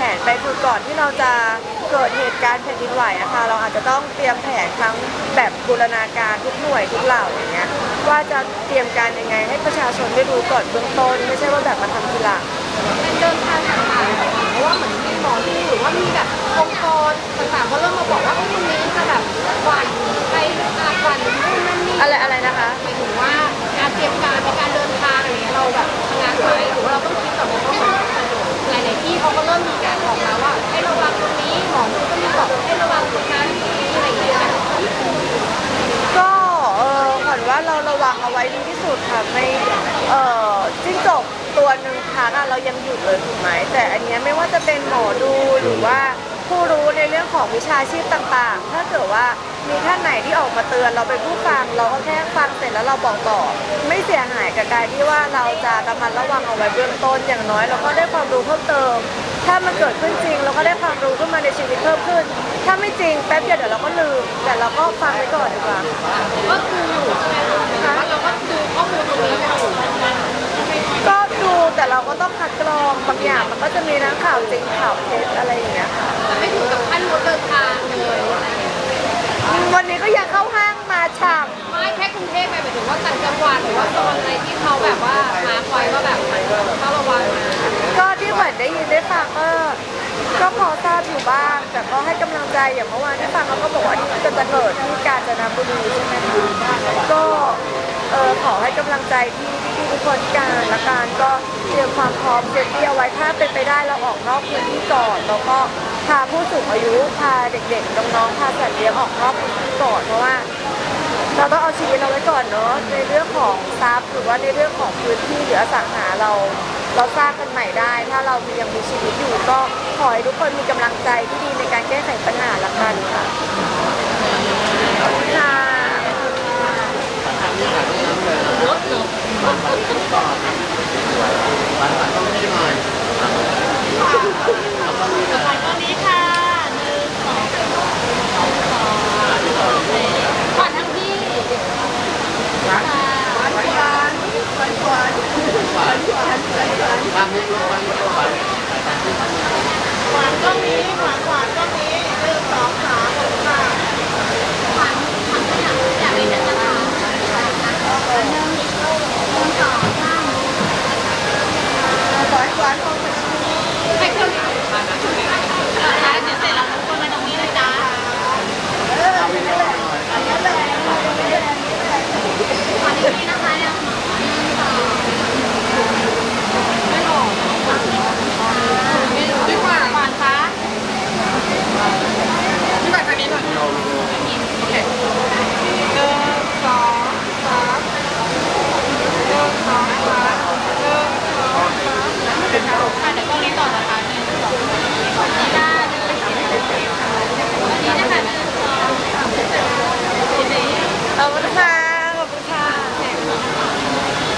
ผนไปคือก่อนที่เราจะเกิดเหตุการณ์แผ่นดินไหวอะค่ะเราอาจจะต้องเตรียมแผนทั้งแบบบูรณาการทุกหน่วยทุกเหล่าอย่างเงี้ยว่าจะเตรียมการยังไงให้ประชาชนได้รู้ก่อนเบื้องต้น ไม่ใช่ว่าแบบมาทำทีหลังการเดินทางต่างๆเพราะว่าเหมือนมีหมอดูหรือว่ามีแบบองค์กรต่างๆก็เริ่มมาบอกว่าพรุ่งนี้จะแบบหวันไปอาหวันนู่นนั่นนี่อะไรอะไรนะคะหมายถึงว่าการเตรียมการในการเดินทางอะไร ระวังเอาไว้ดีที่สุดค่ะไม่เออจิ้งจกตัวหนึ่งครั้งอะเรายังหยุดเลยถูกไหมแต่อันเนี้ยไม่ว่าจะเป็นหมอดูหรือว่าผู้รู้ในเรื่องของวิชาชีพต่างๆ ถ้าเกิดว่ามีท่านไหนที่ออกมาเตือนเราเป็นผู้ฟังเราก็แค่ฟังเสร็จแล้วเราบอกต่อ ไม่เสียหายกับการที่ว่าเราจะระมัดระวังเอาไว้เบื้องต้นอย่างน้อยเราก็ได้ความรู้เพิ่มเติม ถ้ามันเกิดขึ้นจริง เราก็ได้ความรู้ขึ้นมาในชีวิตเพิ่มขึ้น ถ้าไม่จริงแป๊บเดียวเดี๋ยวเราก็ลืม แต่เราก็ฟังไว้ก่อนดีกว่าก็คะว่าเราก็ดูข้ออยู่ ก็ดูแต่เราก็ต้องคัดกรองบางอย่างมันก็จะมีทั้งข่าวจริงข่าวเท็จอะไรอย่างเงี้ยค่ะแต่ไม่ถึงกับขั้นงดเดินทางเลยวันนี้ก็ยังเข้าห้างมาฉ่ไม่แค่กรุงเทพไปหมายถึงว่าต่างจังหวัดหรือว่าโซนอะไรที่เขาแบบว่ามาคอยว่าแบบต้องระวังนะำก็ที่เหมือนได้ยินได้ฟังก็ก็พอทราบอยู่บ้าง แต่ก็ให้กำลังใจอย่างเมื่อวานที่ฟังเขาก็บอกว่านี่จะจะเกิดที่กาญจนบุรีใช่ไหมคะก็ เออขอให้กำลังใจที่ที่ทุกคนการละกันก็เตรียมความพร้อมเซฟตี้เอาไว้ถ้าเป็นไปได้เราออกนอกพื้นที่ก่อนแล้วก็พาผู้สูงอายุพาเด็กๆน้องๆพาสัตว์เลี้ยงออกนอกพื้นที่ก่อนเพราะว่า เราต้องเอาชีวิตเราไว้ก่อนเนาะในเรื่องของทรัพย์หรือว่าในเรื่องของพื้นที่หรืออสังหาเราเราสร้างกันใหม่ได้ ถ้าเรายังมีชีวิตอยู่ก็ขอให้ทุกคนมีกำลังใจที่ดีในการแก้ไขปัญหาละกันค่ะขอบคุณค่ะ ก่อนทั้งพี่ทางนี้ลูกทางนี้